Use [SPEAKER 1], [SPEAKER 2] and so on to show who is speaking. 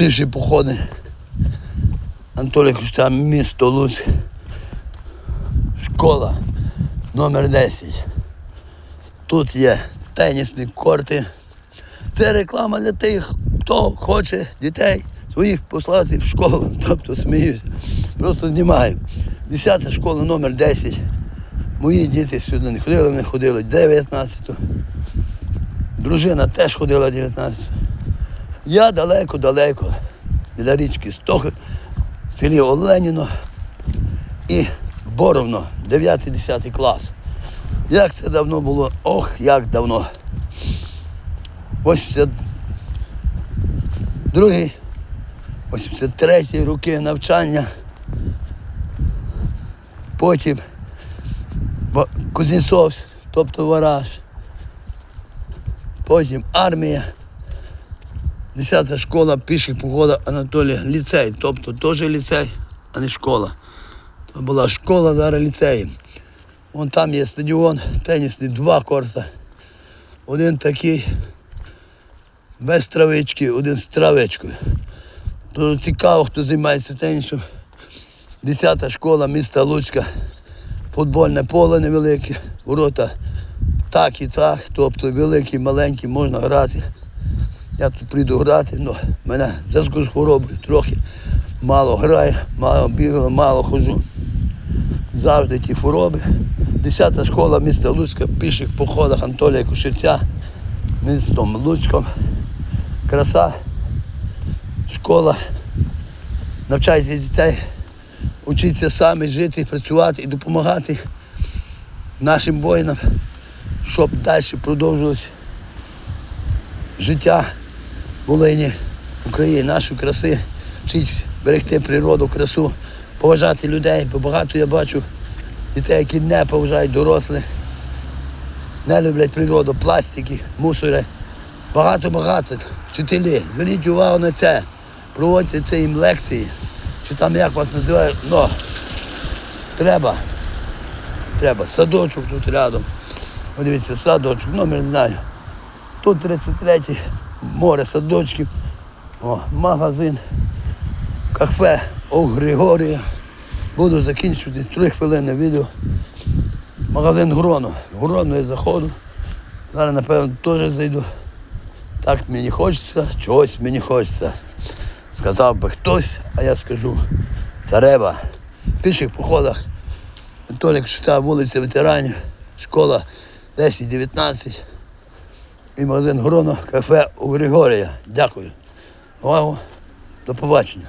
[SPEAKER 1] Піші походи. Анатолій Кушта, місто Луцьк. Школа номер 10. Тут є тенісні корти. Це реклама для тих, хто хоче дітей своїх послати в школу. Тобто сміюся. Просто знімаю. Десята школа номер 10. Мої діти сюди не ходили, вони ходили 19. Дружина теж ходила 19. Я далеко-далеко біля річки Стохи, в селі Оленіно і Боровно, 9-10 клас. Як це давно було? Ох, як давно. 82 83 роки навчання. Потім Кузнєцовськ, тобто Вараж. Потім армія. 10 школа піших похода Анатолія, ліцей, тобто теж ліцей, а не школа. То була школа, зараз ліцей. Вон там є стадіон, тенісний, два корта. Один такий без травички, один з травичкою. Дуже цікаво, хто займається тенісом. Десята школа міста Луцька. Футбольне поле невелике, ворота так і так, тобто великі, маленькі, можна грати. Я тут прийду грати, але мене в зв'язку з хворобою трохи мало граю, мало бігаю, мало ходжу. Завжди ті хвороби. Десята школа міста Луцька, в піших походах Анатолія Кушевця, містом Луцьком. Краса, школа. Навчайте дітей, учіться самі жити, працювати і допомагати нашим воїнам, щоб далі продовжувалось життя Волині, Україні, нашої краси, вчить берегти природу, красу, поважати людей, бо багато я бачу дітей, які не поважають дорослих, не люблять природу, пластики, мусори. Багато-багато. Вчителі, зверніть увагу на це. Проводьте це їм лекції. Чи там як вас називають, ну, треба. Треба. Садочок тут рядом. Подивіться, садочок, номер не знаю. Тут 33 море садочків. О, магазин, кафе О Григорія. Буду закінчувати 3 хвилини відео. Магазин Гроно. Гроно я заходу. Зараз, напевно, теж зайду. Так мені хочеться, чогось мені хочеться. Сказав би хтось, а я скажу, треба. В піших походах Анатолій Кшута, вулиця ветеранів, школа 10-19 і магазин Гроно, кафе у Григорія. Дякую. Увагу. До побачення.